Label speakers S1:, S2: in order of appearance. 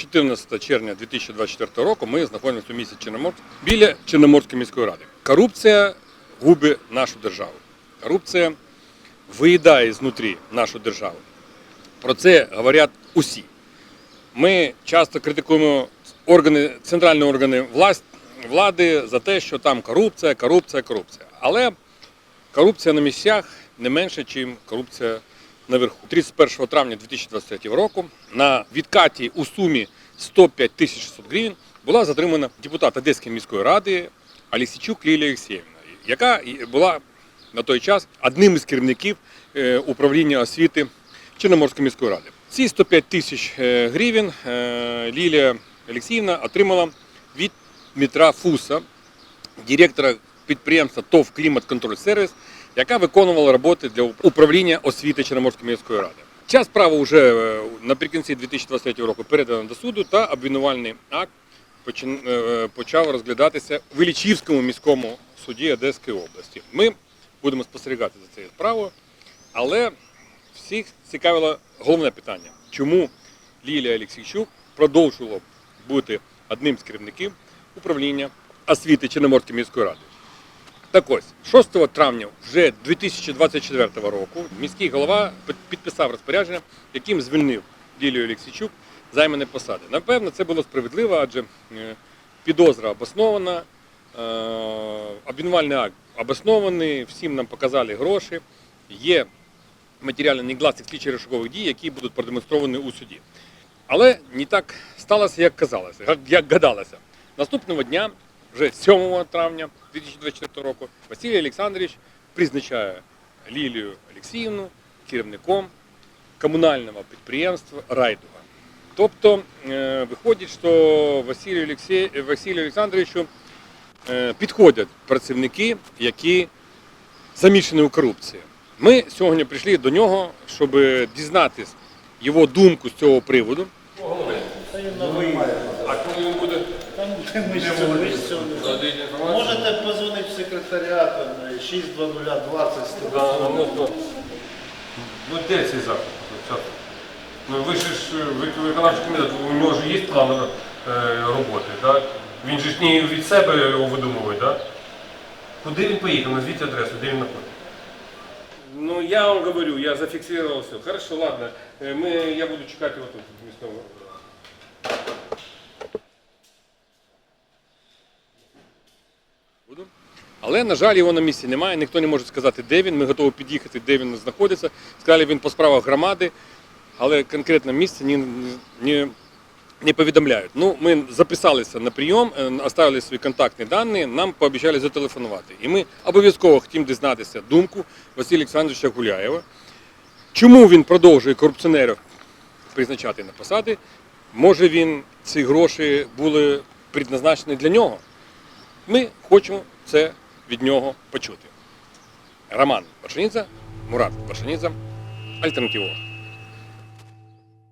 S1: 14 червня 2024 року ми знаходимося у місті Чорноморськ біля Чорноморської міської ради. Корупція губить нашу державу. Корупція виїдає знутрі нашу державу. Про це говорять усі. Ми часто критикуємо органи, центральні органи влади за те, що там корупція, корупція, корупція. Але корупція на місцях не менше, ніж корупція наверху. 31 травня 2023 року на відкаті у сумі 105 тисяч 600 гривень була затримана депутат Одеської міської ради Алісічук Лілія Олексіївна, яка була на той час одним із керівників е, управління освіти Чорноморської міської ради. Ці 105 тисяч е, гривень е, Лілія Олексіївна отримала від Дмитра Фуса, директора підприємства ТОВ «Клімат-контроль сервіс, яка виконувала роботи для управління освіти Чорноморської міської ради. Ця справа вже е, наприкінці 2023 року передана до суду та обвинувальний акт е, почав розглядатися в Ілічівському міському суді Одеської області. Ми будемо спостерігати за цією справою, але всіх цікавило головне питання: чому Лілія Олексійчук продовжувала бути одним з керівників управління освіти Чорноморської міської ради. Так ось, 6 травня вже 2024 року міський голова підписав розпорядження, яким звільнив Лілію Олексійчук з займаної посади. Напевно, це було справедливо, адже е, підозра обоснована, е, обвинувальний акт обоснований, всім нам показали гроші. Є матеріальний негласних слідчих розшукових дій, які будуть продемонстровані у суді. Але не так сталося, як казалося, як гадалося. Наступного дня, вже 7 травня 2024 року, Василій Олександрович призначає Лілію Олексіївну керівником комунального підприємства Райдуга. Тобто е, виходить, що Василію, Олексій, Василію Олександровичу е, підходять працівники, які замішані у корупції. Ми сьогодні прийшли до нього, щоб дізнатись його думку з цього приводу. А коли він буде?
S2: Ми ж цього- ми ж цього не знаємо. Можете позвонити в секретаріат там, 62020
S1: Ну де цей заклад? Ну ви ж ви- виконавчий комітет, у нього ж є план е, роботи, так? Він же ж не від себе його видумує, так? Куди він поїхав? Назвіть адресу, де він знаходиться. Ну, я вам говорю, я зафиксировал все. Хорошо, ладно. Э, Мы, я буду чекать его тут. Буду. Але, на жаль, його на місці немає, ніхто не може сказати, де він. Ми готові під'їхати, де він знаходиться. Сказали, він по справах громади, але конкретне місце не, не, не повідомляють. Ну, ми записалися на прийом, е, оставили свої контактні дані, нам пообіцяли зателефонувати. І ми обов'язково хотімо дізнатися думку Василя Олександровича Гуляєва. Чому він продовжує корупціонерів призначати на посади? Може він ці гроші були предназначені для нього? Ми хочемо це від нього почути. Роман Башаніця, Мурат Башаніця, Альтернатива.